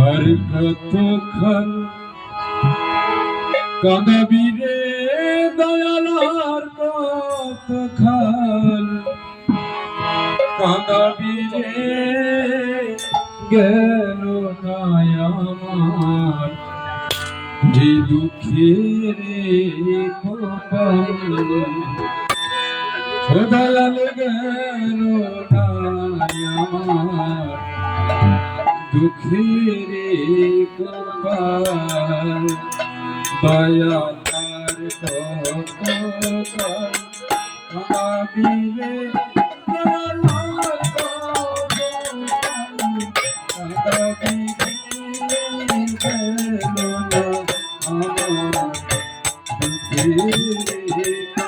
আর কতক্ষণ কদবি রে দয়ালার কতক্ষণ কাঁদাবি রে গেল আমার যে দুঃখে রে খোদালাল গেল আমার দুঃখের কপাল দয়ার কবিরে Thank you.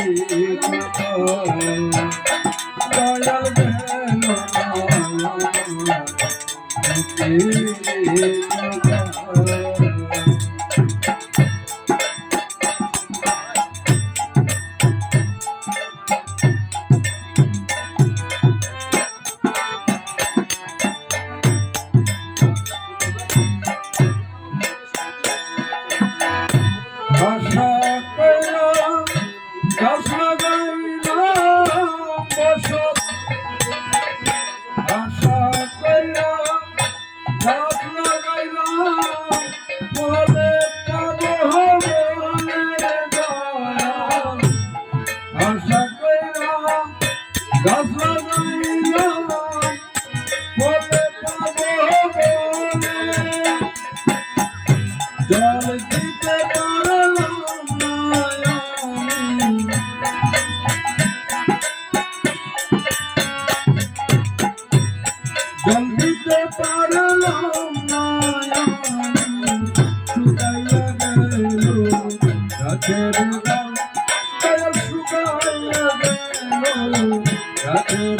Thank you. Radhe Radhe